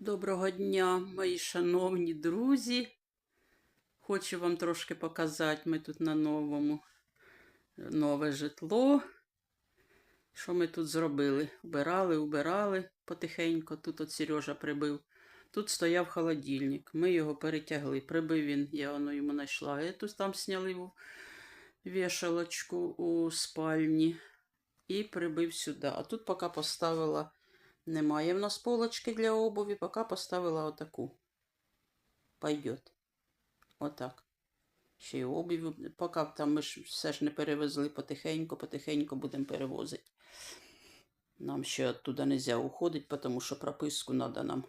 Доброго дня, мої шановні друзі. Хочу вам трошки показати. Ми тут на новому нове житло. Що ми тут зробили? Убирали, убирали потихеньку. Тут от Сережа прибив. Тут стояв холодильник. Ми його перетягли. Прибив він, я воно йому знайшла. Ету там сняли вішалочку у спальні і прибив сюди. А тут поки поставила. Немає в нас полочки для обуви, поки поставила отаку. Пойдет. Отак. Ще й обувь, поки там ми ж все ж не перевезли потихеньку, потихеньку будемо перевозити. Нам ще оттуда не можна уходити, тому що прописку треба нам.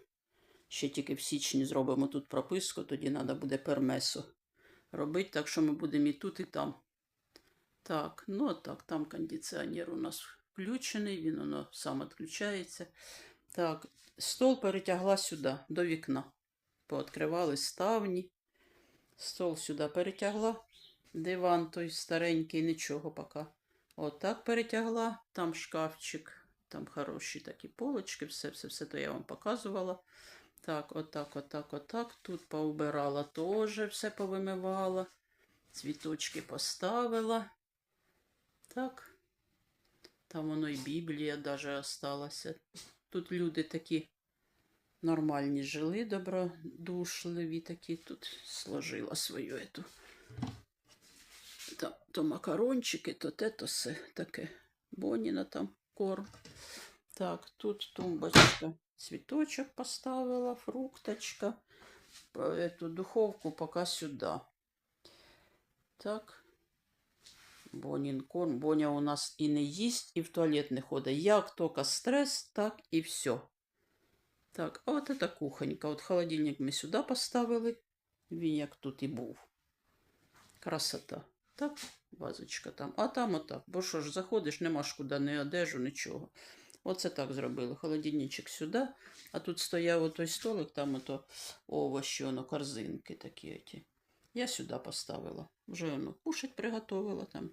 Ще тільки в січні зробимо тут прописку, тоді треба буде пермесу робити, так що ми будемо і тут, і там. Так, ну так, там кондиціонер у нас включений, він воно сам відключається. Так, стол перетягла сюди, до вікна. Пооткривали ставні. Стол сюди перетягла. Диван той старенький, нічого поки. Отак перетягла. Там шкафчик, там хороші такі полочки, все, все, все то я вам показувала. Так, отак, отак, отак. Тут поубирала теж, все повимивала. Цвіточки поставила. Так. Там воно і Біблія даже осталася. Тут люди такі нормальні жили, добродушливі такі. Тут сложила свою ету. Там, то макарончики, то те, то все таке. Боніна там корм. Так, тут тумбочка. Цвіточок поставила, фрукточка. Эту духовку поки сюди. Так. Бонін корм. Боня у нас і не їсть, і в туалет не ходить. Як тільки стрес, так і все. Так, а от це кухонька. От холодильник ми сюди поставили. Він як тут і був. Красота. Так, вазочка там. А там отак. Бо що ж, заходиш, нема ж куди ні одежу, нічого. Оце так зробили. Холодильничок сюди. А тут стояв отой столик, там ото овощі, воно корзинки такі. Оті. Я сюди поставила. Вже воно кушать приготувала там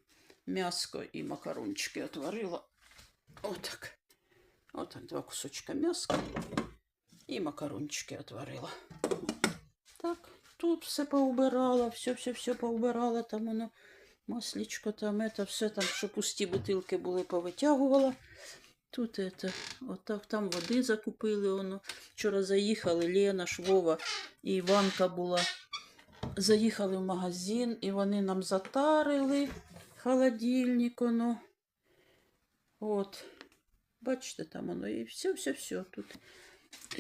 м'яско і макарончики отварила. Отак. Отак, два кусочка м'яска і макарончики отварила. Так, тут все поубирала, все-все-все поубирала, там воно масличко, там это, все там, що пусті бутилки були, повитягувала. Тут это, отак, там води закупили. Воно. Вчора заїхали Лена, Швова і Іванка була. Заїхали в магазин, і вони нам затарили холодильник. Воно. От. Бачите, там воно і все-все-все. Тут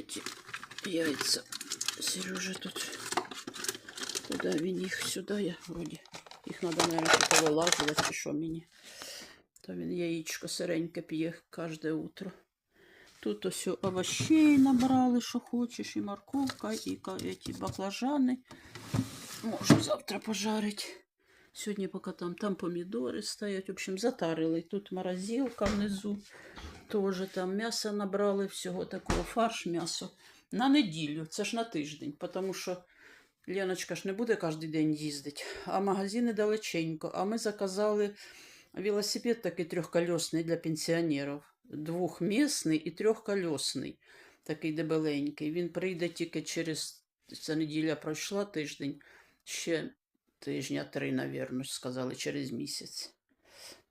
ці яйця. Сережа тут. Куди він їх сюди? Я вроді. Їх треба, мабуть, повилазувати, чи що мені. То він яєчко сиреньке п'є кожне утро. Тут ось овощей набрали, що хочеш, і морковка, і ці баклажани. Можу завтра пожарити. Сьогодні поки там, там помідори стоять. В общем, затарили. Тут морозилка внизу. Теж там м'ясо набрали, всього такого, фарш, м'ясо. На неділю, це ж на тиждень, тому що Леночка ж не буде кожен день їздити, а магазини далеченько. А ми заказали велосипед такий трьохколесний для пенсіонерів. Двохмісний і трьохколесний, такий дебеленький. Він прийде тільки через ця неділя пройшла тиждень, ще тижня три, навірно, сказали, через місяць.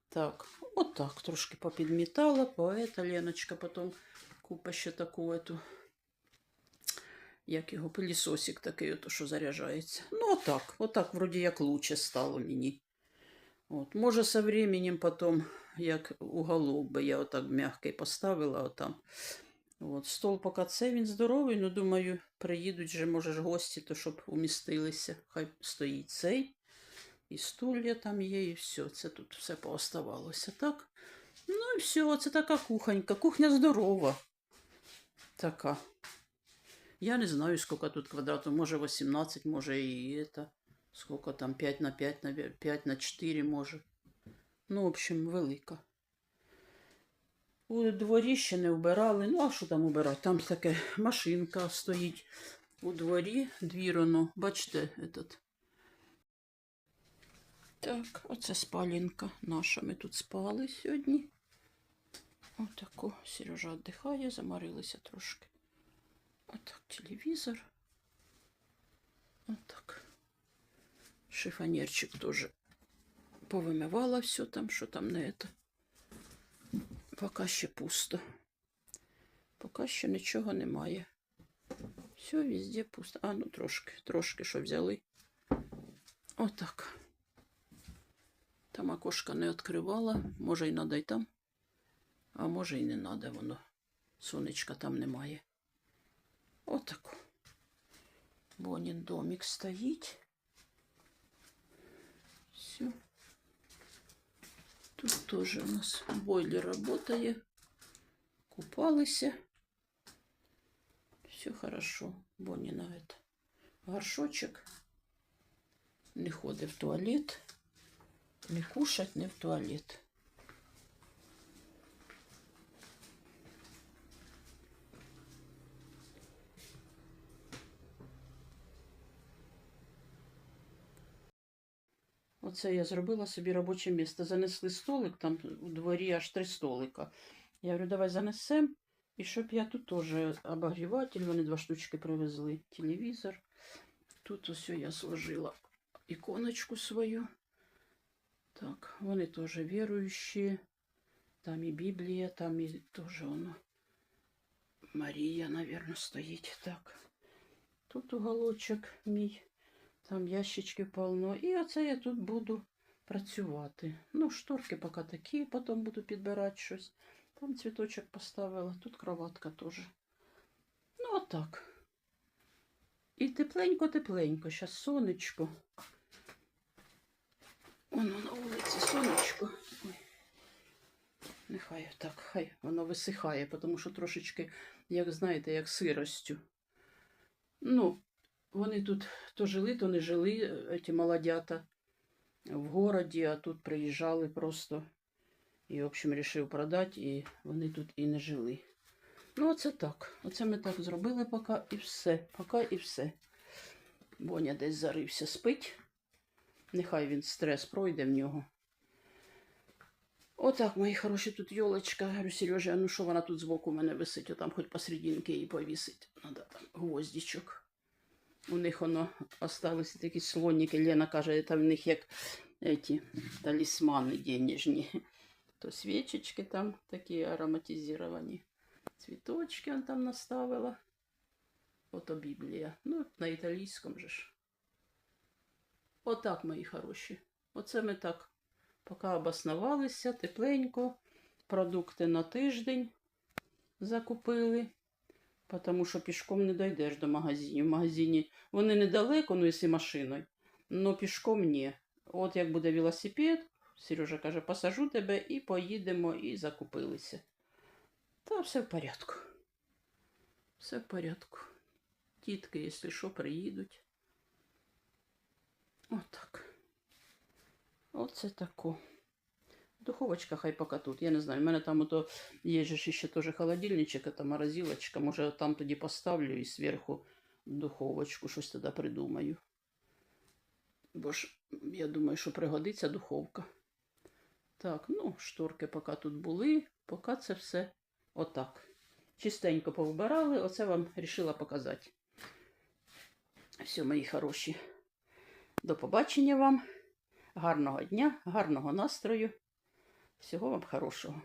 Так, отак трошки попідмітала, поета Леночка потім купа ще таку ету, як його пилісосик такий, ото, що заряджається. Ну, отак, отак, вроді як лучше стало мені. От, може, со временем потом, як уголок би я отак м'який поставила отам. От, стол поки це він здоровий, ну думаю, приїдуть же, може ж, гості, то щоб умістилися. Хай стоїть цей. І стулья там є, і все. Це тут все пооставалося, так? Ну і все, це така кухонька. Кухня здорова. Така. Я не знаю, скільки тут квадратів. Може 18, може і это. Сколько там 5 на 5, 5 на 4 може. Ну, в общем, велика. У дворі ще не вбирали. Ну, а що там убирати? Там таке машинка стоїть у дворі, двір воно, бачите, этот. Так, оце спалінка наша. Ми тут спали сьогодні. Отако. Сережа віддихає, заморилися трошки. Отак, телевізор. Отак. Шифонерчик теж повимивала все там, що там не это. Поки ще пусто. Поки ще нічого немає. Все везде пусто. А, ну трошки, трошки що взяли. Отак. Там окошко не відкривала. Може, й надо й там. А може, й не надо воно. Сонечка там немає. Отако. Бонін домик стоїть. Теж у нас бойлер работає. Купалися. Все хорошо. Боніна это. Горшочок. Не ходить в туалет. Не кушать, не в туалет. Оце я зробила собі робоче місце. Занесли столик, там у дворі аж три столика. Я говорю, давай занесем. І щоб я тут теж обогріватель, вони два штучки привезли. Телевізор. Тут ось я сложила іконочку свою. Так, вони теж віруючі. Там і Біблія, там і теж воно. Марія, мабуть, стоїть. Так. Тут уголочок мій. Там ящички полно. І оце я тут буду працювати. Ну, шторки поки такі, потім буду підбирати щось. Там цвіточок поставила, тут кроватка теж. Ну, отак. І тепленько-тепленько. Зараз сонечко. Воно на вулиці сонечко. Нехай так, хай воно висихає, тому що трошечки, як знаєте, як сиростю. Ну, вони тут то жили, то не жили, ці молодята в городі, а тут приїжджали просто. І, в общем, вирішив продати, і вони тут і не жили. Ну, оце так. Оце ми так зробили поки і все. Поки і все. Боня десь зарився спить. Нехай він стрес пройде в нього. Отак, мої хороші, тут йолочка. Говорю, Сережа, ну що вона тут збоку у мене висить, отам хоч посерединки її повісить. Надо там гвоздичок. У них воно осталися такі слоніки. Лена каже, там в них як эти талісмани денежні. То свічечки там такі ароматизовані. Цвіточки он там наставила. Ото Біблія. Ну, на італійському же ж. Отак, мої хороші. Оце ми так поки обоснувалися, тепленько. Продукти на тиждень закупили. Тому що пішком не дійдеш до магазинів. В магазині вони недалеко, ну якщо машиною, але пішком ні. От як буде велосипед, Сережа каже, посажу тебе і поїдемо, і закупилися. Та все в порядку. Все в порядку. Тітки, якщо що, приїдуть. Отак. Оце тако. Духовочка хай поки тут. Я не знаю, в мене там ото є ж ще теж холодильничок, це морозилочка. Може там тоді поставлю і зверху духовочку щось тоді придумаю. Бо ж я думаю, що пригодиться духовка. Так, ну, шторки поки тут були, поки це все отак. Чистенько повибирали, оце вам вирішила показати. Все, мої хороші. До побачення вам. Гарного дня, гарного настрою. Всього вам хорошого.